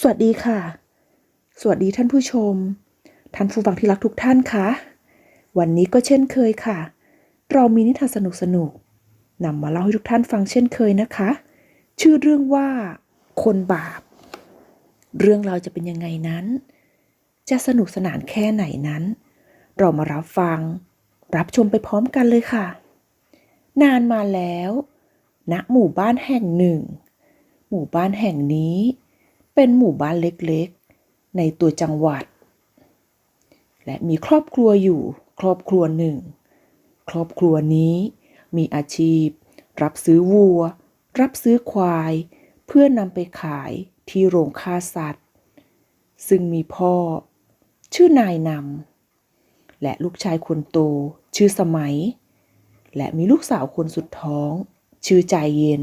สวัสดีค่ะ สวัสดีท่านผู้ชม ท่านผู้ฟังที่รักทุกท่านคะ วันนี้ก็เช่นเคยค่ะ เรามีนิทานสนุกสนุกๆนำมาเล่าให้ทุกท่านฟังเช่นเคยนะคะ ชื่อเรื่องว่า คนบาป เรื่องเราจะเป็นยังไงนั้น จะสนุกสนานแค่ไหนนั้น เรามารับฟัง รับชมไปพร้อมกันเลยค่ะ นานมาแล้วณหมู่บ้านแห่งหนึ่ง หมู่บ้านแห่งนี้ เป็นหมู่บ้านเล็กๆ ในตัวจังหวัด และมีครอบครัวอยู่ครอบครัวหนึ่ง ครอบครัวนี้มีอาชีพ รับซื้อวัว รับซื้อควาย เพื่อนำไปขายที่โรงฆ่าสัตว์ ซึ่งมีพ่อ ชื่อนายนำและลูกชายคนโต ชื่อสมัย และมีลูกสาวคนสุดท้อง ชื่อใจเย็น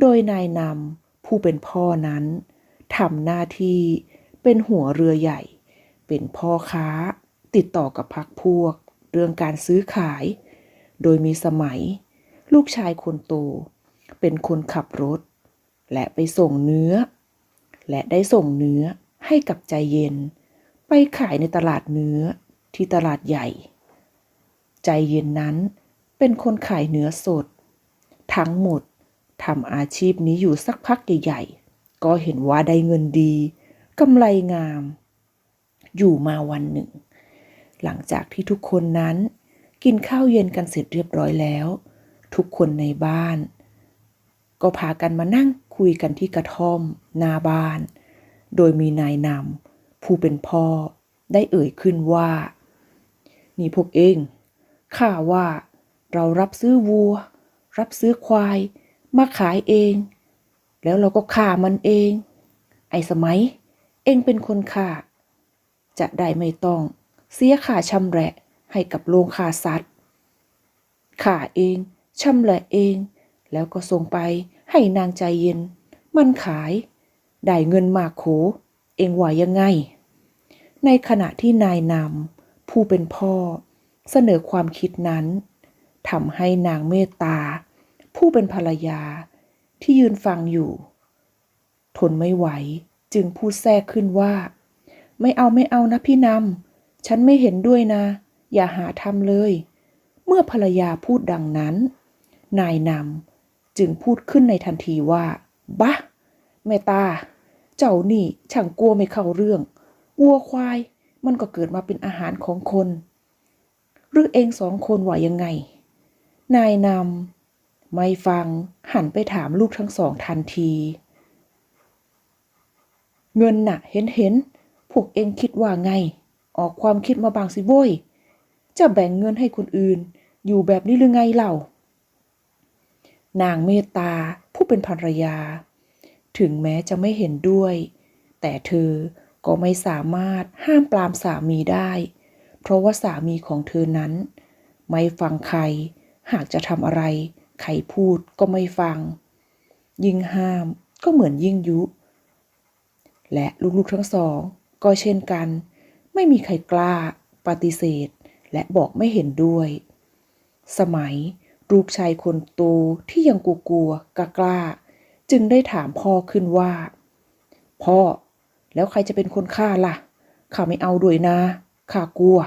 โดยนายนำผู้เป็นพ่อนั้น ทำหน้าที่เป็นหัวเรือใหญ่ เป็นพ่อค้า ติดต่อกับพักพวก เรื่องการซื้อขาย โดยมีสมัย ลูกชายคนโต เป็นคนขับรถ และไปส่งเนื้อ และได้ส่งเนื้อให้กับใจเย็น ไปขายในตลาดเนื้อที่ตลาดใหญ่ ใจเย็นนั้นเป็นคนขายเนื้อสด ทั้งหมดทำอาชีพนี้อยู่สักพักใหญ่ๆ ก็เห็นว่าได้เงินดีกำไรงาม อยู่มาวันหนึ่ง หลังจากที่ทุกคนนั้น กินข้าวเย็นกันเสร็จเรียบร้อยแล้ว ทุกคนในบ้าน ก็พากันมานั่งคุยกันที่กระท่อมหน้าบ้าน โดยมีนายนำผู้เป็นพ่อได้เอ่ยขึ้นว่า นี่พวกเองข้าว่าเรารับซื้อวัว รับซื้อควาย มาขายเอง แล้วเราก็ฆ่ามันเอง ไอ้สมัย เองเป็นคนฆ่า จะได้ไม่ต้อง เสียค่าชำแหละให้กับโรงฆ่าสัตว์ฆ่าเองชำแหละเอง แล้วก็ส่งไปให้นางใจเย็น มันขาย ได้เงินมากโข เองว่ายังไง ในขณะที่นายนำผู้เป็นพ่อ เสนอความคิดนั้นทำให้นางเมตตา ผู้เป็นภรรยา ที่ยืนฟังอยู่ ทนไม่ไหวจึงพูดแทรกขึ้นว่า ไม่เอาไม่เอานะพี่นำฉันไม่เห็นด้วยนะ อย่าหาทำเลย เมื่อภรรยาพูดดังนั้น นายนำจึงพูดขึ้นในทันทีว่าบะแม่ตา เจ้านี่ช่างกลัวไม่เข้าเรื่องวัวควายมันก็เกิดมาเป็นอาหารของคน หรือเองสองคนว่ายังไง นายนำ ไม่ฟังหันไปถามลูกทั้งสองทันที เงินน่ะ เห็นเห็นพวกเองคิดว่าไง ออกความคิดมาบางสิโว้ย จะแบ่งเงินให้คนอื่น อยู่แบบนี้หรือไงเล่า นางเมตตาผู้เป็นภรรยา ถึงแม้จะไม่เห็นด้วย แต่เธอก็ไม่สามารถห้ามปรามสามีได้ เพราะว่าสามีของเธอนั้น ไม่ฟังใครหากจะทำอะไร ใครพูดก็ไม่ฟัง ยิ่งห้ามก็เหมือนยิ่งยุ และลูกๆทั้งสอง ก็เช่นกัน ไม่มีใครกล้า ปฏิเสธ และบอกไม่เห็นด้วย สมัยลูกชายคนโตที่ยังกลัวๆกล้ากล้า จึงได้ถามพ่อขึ้นว่า พ่อ แล้วใครจะเป็นคนฆ่าล่ะ ข้าไม่เอาด้วยนะ ข้ากลัว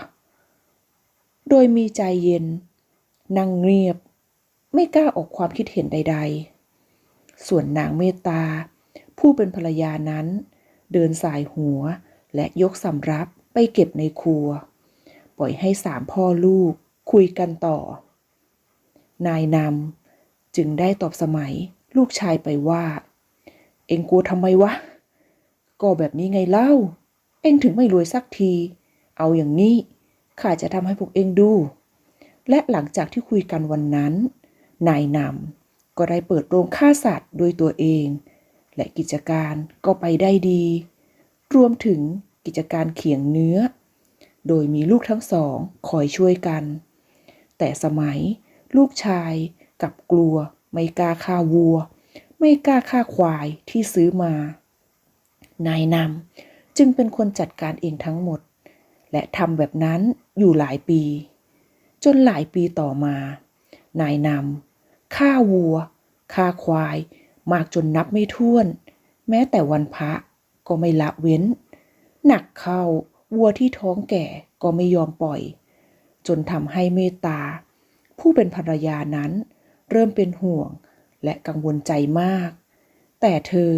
โดยมีใจเย็น นั่งเงียบ ไม่กล้าออกความคิดเห็นใด ๆ ส่วนนางเมตตา ผู้เป็นภรรยานั้น เดินสายหัวและยกสำรับไปเก็บในครัว ปล่อยให้สามพ่อลูกคุยกันต่อ นายนำจึงได้ตอบสมัยลูกชายไปว่า เอ็งกลัวทำไมวะ ก็แบบนี้ไงเล่า เอ็งถึงไม่รวยสักที เอาอย่างนี้ข้าจะทำให้พวกเอ็งดู และหลังจากที่คุยกันวันนั้น นายนำก็ได้เปิดโรงฆ่าสัตว์โดยตัวเอง และกิจการก็ไปได้ดี รวมถึงกิจการเขียงเนื้อ โดยมีลูกทั้งสองคอยช่วยกัน แต่สมัยลูกชายกับกลัวไม่กล้าฆ่าวัว ไม่กล้าฆ่าควายที่ซื้อมา นายนำจึงเป็นคนจัดการเองทั้งหมด และทำแบบนั้นอยู่หลายปี จนหลายปีต่อมา นายนำ ฆ่าวัวฆ่าควาย มากจนนับไม่ถ้วน แม้แต่วันพระก็ไม่ละเว้น หนักเข้าวัวที่ท้องแก่ก็ไม่ยอมปล่อย จนทำให้เมตตา ผู้เป็นภรรยานั้น เริ่มเป็นห่วงและกังวลใจมาก แต่เธอ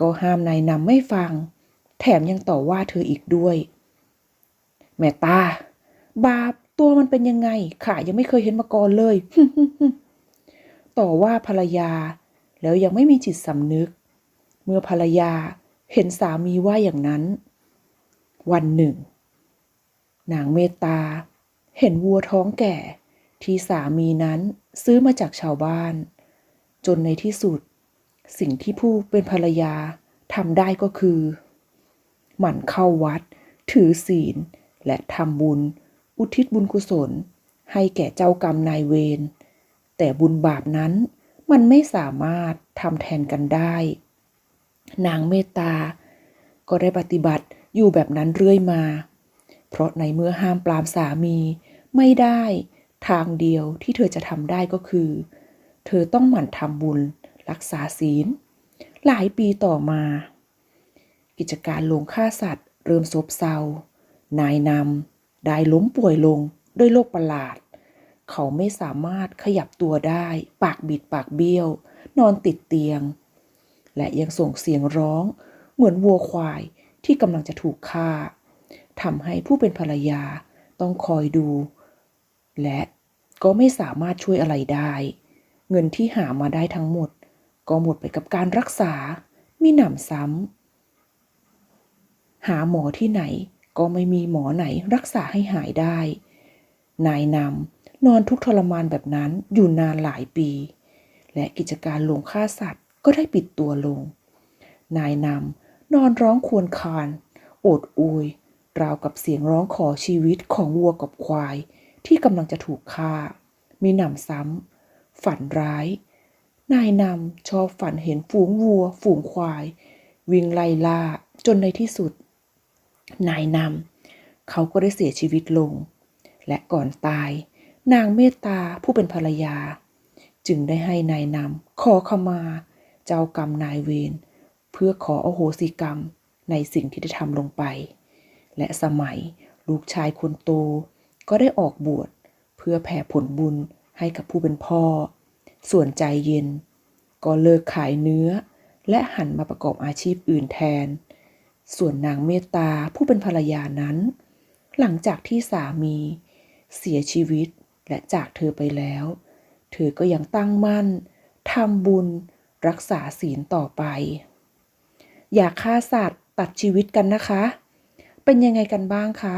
ก็ห้ามนายนำไม่ฟัง แถมยังต่อว่าเธออีกด้วย แม่ตา บาปตัวมันเป็นยังไงข้ายังไม่เคยเห็นมาก่อนเลย ต่อว่าภรรยา แล้วยังไม่มีจิตสำนึก เมื่อภรรยาเห็นสามีว่าอย่างนั้น วันหนึ่ง นางเมตตา เห็นวัวท้องแก่ที่สามีนั้นซื้อมาจากชาวบ้าน จนในที่สุด สิ่งที่ผู้เป็นภรรยาทำได้ก็คือ หมั่นเข้าวัด ถือศีล และทำบุญ อุทิศบุญกุศล ให้แก่เจ้ากรรมนายเวร แต่บุญบาปนั้นมันไม่สามารถทำแทนกันได้ นางเมตตา ก็ได้ปฏิบัติอยู่แบบนั้นเรื่อยมา เพราะในเมื่อห้ามปรามสามีไม่ได้ทางเดียวที่เธอจะทำได้ก็คือ เธอต้องหมั่นทำบุญ รักษาศีล หลายปีต่อมา กิจการลงฆ่าสัตว์ เริ่มซบเซานายนำได้ล้มป่วยลงด้วยโรคประหลาด เขาไม่สามารถขยับตัวได้ ปากบิดปากเบี้ยว นอนติดเตียง และยังส่งเสียงร้อง เหมือนวัวควายที่กำลังจะถูกฆ่าทำให้ผู้เป็นภรรยาต้องคอยดู และก็ไม่สามารถช่วยอะไรได้ เงินที่หามาได้ทั้งหมด ก็หมดไปกับการรักษา มีหนำซ้ำหาหมอที่ไหนก็ไม่มีหมอไหนรักษาให้หายได้ นายนำ นอนทุกทรมานแบบนั้นอยู่นานหลายปี และกิจการลงฆ่าสัตว์ก็ได้ปิดตัวลง นายนำนอนร้องควญคางโอดโอยราวกับเสียงร้องขอชีวิตของวัวกับควาย ที่กำลังจะถูกฆ่า มีหนำซ้ำฝันร้าย นายนำชอบฝันเห็นฝูงวัว ฝูงควาย วิ่งไล่ล่าจนในที่สุด นายนำเขาก็ได้เสียชีวิตลง และก่อนตาย นางเมตตาผู้เป็นภรรยา จึงได้ให้นายนำขอขมา เจ้ากรรมนายเวรเพื่อขออโหสิกรรมในสิ่งที่ได้ทำลงไป และสมัยลูกชายคนโต ก็ได้ออกบวชเพื่อแผ่ผลบุญให้กับผู้เป็นพ่อ ส่วนใจเย็น ก็เลิกขายเนื้อ และหันมาประกอบอาชีพอื่นแทน ส่วนนางเมตตาผู้เป็นภรรยานั้น หลังจากที่สามี เสียชีวิต และจากเธอไปแล้ว เธอก็ยังตั้งมั่นทำบุญ รักษาศีลต่อไป อย่าฆ่าสัตว์ตัดชีวิตกันนะคะ เป็นยังไงกันบ้างคะ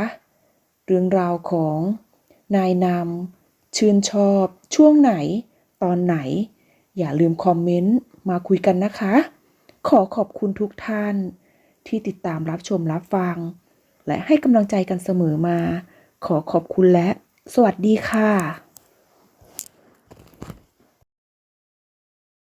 เรื่องราวของนายนำชื่นชอบ ช่วงไหน ตอนไหน อย่าลืมคอมเมนต์ มาคุยกันนะคะ ขอขอบคุณทุกท่าน ที่ติดตามรับชมรับฟัง และให้กำลังใจกันเสมอมา ขอขอบคุณและ สวัสดีค่ะ